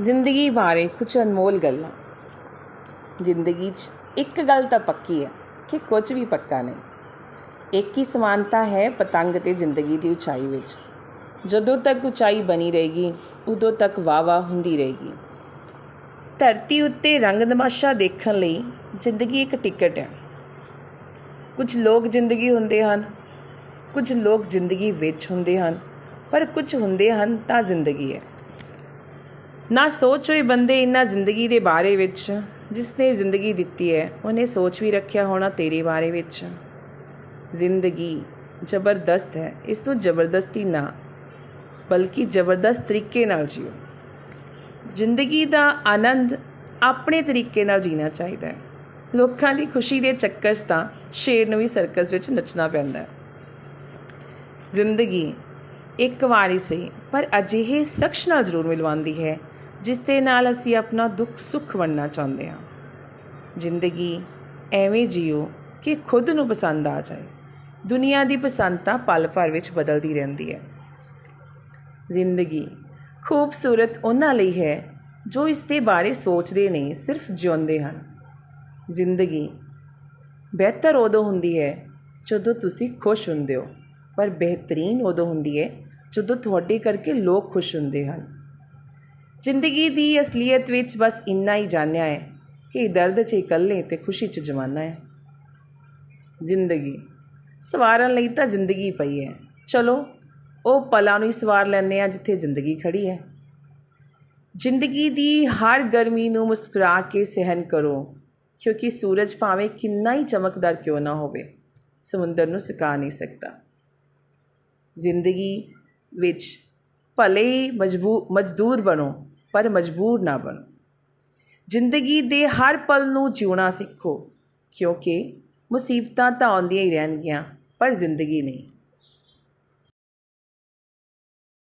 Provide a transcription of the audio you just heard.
ਜ਼ਿੰਦਗੀ ਬਾਰੇ ਕੁਝ ਅਨਮੋਲ ਗੱਲਾਂ। ਜ਼ਿੰਦਗੀ 'ਚ ਇੱਕ ਗੱਲ ਤਾਂ ਪੱਕੀ ਹੈ ਕਿ ਕੁਝ ਵੀ ਪੱਕਾ ਨਹੀਂ। ਇੱਕ ਹੀ ਸਮਾਨਤਾ ਹੈ ਪਤੰਗ ਤੇ ਜ਼ਿੰਦਗੀ ਦੀ ਉਚਾਈ ਵਿੱਚ। ਜਦੋਂ ਤੱਕ ਉਚਾਈ ਬਣੀ ਰਹੇਗੀ, ਉਦੋਂ ਤੱਕ ਵਾਵਾ ਹੁੰਦੀ ਰਹੇਗੀ। ਧਰਤੀ ਉੱਤੇ ਰੰਗ ਤਮਾਸ਼ਾ ਦੇਖਣ ਲਈ ਜ਼ਿੰਦਗੀ ਇੱਕ ਟਿਕਟ ਹੈ। ਕੁਝ ਲੋਕ ਜ਼ਿੰਦਗੀ ਹੁੰਦੇ ਹਨ, ਕੁਝ ਲੋਕ ਜ਼ਿੰਦਗੀ ਵਿੱਚ ਹੁੰਦੇ ਹਨ, ਪਰ ਕੁਝ ਹੁੰਦੇ ਹਨ ਤਾਂ ਜ਼ਿੰਦਗੀ ਹੈ। ਨਾ ਸੋਚ ਹੋਏ ਬੰਦੇ ਇਨ੍ਹਾਂ ਜ਼ਿੰਦਗੀ ਦੇ ਬਾਰੇ ਵਿੱਚ ਜਿਸ ਨੇ ਜ਼ਿੰਦਗੀ ਦਿੱਤੀ ਹੈ, ਉਹਨੇ ਸੋਚ ਵੀ ਰੱਖਿਆ ਹੋਣਾ ਤੇਰੇ ਬਾਰੇ ਵਿੱਚ। ਜ਼ਿੰਦਗੀ ਜ਼ਬਰਦਸਤ ਹੈ, ਇਸ ਤੋਂ ਜ਼ਬਰਦਸਤੀ ਨਾ, ਬਲਕਿ ਜ਼ਬਰਦਸਤ ਤਰੀਕੇ ਨਾਲ ਜੀਓ। ਜ਼ਿੰਦਗੀ ਦਾ ਆਨੰਦ ਆਪਣੇ ਤਰੀਕੇ ਨਾਲ ਜੀਣਾ ਚਾਹੀਦਾ ਹੈ। ਲੋਕਾਂ ਦੀ ਖੁਸ਼ੀ ਦੇ ਚੱਕਰ 'ਚ ਤਾਂ ਸ਼ੇਰ ਨੂੰ ਵੀ ਸਰਕਸ ਵਿੱਚ ਨੱਚਣਾ ਪੈਂਦਾ ਹੈ। ਜ਼ਿੰਦਗੀ ਇੱਕ ਵਾਰੀ ਸਹੀ, ਪਰ ਅਜਿਹੇ ਸ਼ਖਸ ਨਾਲ ਜ਼ਰੂਰ ਮਿਲਵਾਉਂਦੀ ਹੈ ਜਿਸ ਦੇ ਨਾਲ ਅਸੀਂ ਆਪਣਾ ਦੁੱਖ ਸੁੱਖ ਵੰਡਣਾ ਚਾਹੁੰਦੇ ਹਾਂ। ਜ਼ਿੰਦਗੀ ਐਵੇਂ ਜੀਓ ਕਿ ਖੁਦ ਨੂੰ ਪਸੰਦ ਆ ਜਾਏ। ਦੁਨੀਆ ਦੀ ਪਸੰਦ ਤਾਂ ਪਲ ਭਰ ਵਿੱਚ ਬਦਲਦੀ ਰਹਿੰਦੀ ਹੈ। ਜ਼ਿੰਦਗੀ ਖੂਬਸੂਰਤ ਉਹਨਾਂ ਲਈ ਹੈ ਜੋ ਇਸ ਦੇ ਬਾਰੇ ਸੋਚਦੇ ਨਹੀਂ ਸਿਰਫ ਜਿਉਂਦੇ ਹਨ। ਜ਼ਿੰਦਗੀ ਬਿਹਤਰ ਉਦੋਂ ਹੁੰਦੀ ਹੈ ਜਦੋਂ ਤੁਸੀਂ ਖੁਸ਼ ਹੁੰਦੇ ਹੋ, ਪਰ ਬਿਹਤਰੀਨ ਉਦੋਂ ਹੁੰਦੀ ਹੈ ਜਦੋਂ ਤੁਹਾਡੇ ਕਰਕੇ ਲੋਕ ਖੁਸ਼ ਹੁੰਦੇ ਹਨ। ਜ਼ਿੰਦਗੀ ਦੀ ਅਸਲੀਅਤ ਵਿੱਚ ਬਸ ਇੰਨਾ ਹੀ ਜਾਣਿਆ ਹੈ ਕਿ ਦਰਦ 'ਚ ਇਕੱਲੇ ਤੇ ਖੁਸ਼ੀ 'ਚ ਜ਼ਮਾਨਾ ਹੈ। ਜ਼ਿੰਦਗੀ। ਸਵਾਰਨ ਲਈ ਤਾਂ ਜ਼ਿੰਦਗੀ ਪਈ ਹੈ। ਚਲੋ, ਉਹ ਪਲਾਂ ਨੂੰ ਹੀ ਸਵਾਰ ਲੈਂਦੇ ਆ ਜਿੱਥੇ ਜ਼ਿੰਦਗੀ ਖੜੀ ਹੈ। ਜ਼ਿੰਦਗੀ ਦੀ ਹਰ ਗਰਮੀ ਨੂੰ ਮੁਸਕਰਾ ਕੇ ਸਹਿਨ ਕਰੋ, ਕਿਉਂਕਿ ਸੂਰਜ ਭਾਵੇਂ ਕਿੰਨਾ ਹੀ ਚਮਕਦਾਰ ਕਿਉਂ ਨਾ ਹੋਵੇ, ਸਮੁੰਦਰ ਨੂੰ ਸੁਕਾ ਨਹੀਂ ਸਕਦਾ। ਜ਼ਿੰਦਗੀ ਵਿੱਚ ਭਲੇ ਹੀ ਮਜ਼ਬੂ, ਮਜ਼ਦੂਰ ਬਣੋ, ਪਰ ਮਜਬੂਰ ਨਾ ਬਣੋ। ਜ਼ਿੰਦਗੀ ਦੇ ਹਰ ਪਲ ਨੂੰ ਜਿਉਣਾ ਸਿੱਖੋ, ਕਿਉਂਕਿ ਮੁਸੀਬਤਾਂ ਤਾਂ ਆਉਂਦੀਆਂ ਹੀ ਰਹਿਣਗੀਆਂ, ਪਰ ਜ਼ਿੰਦਗੀ ਨਹੀਂ।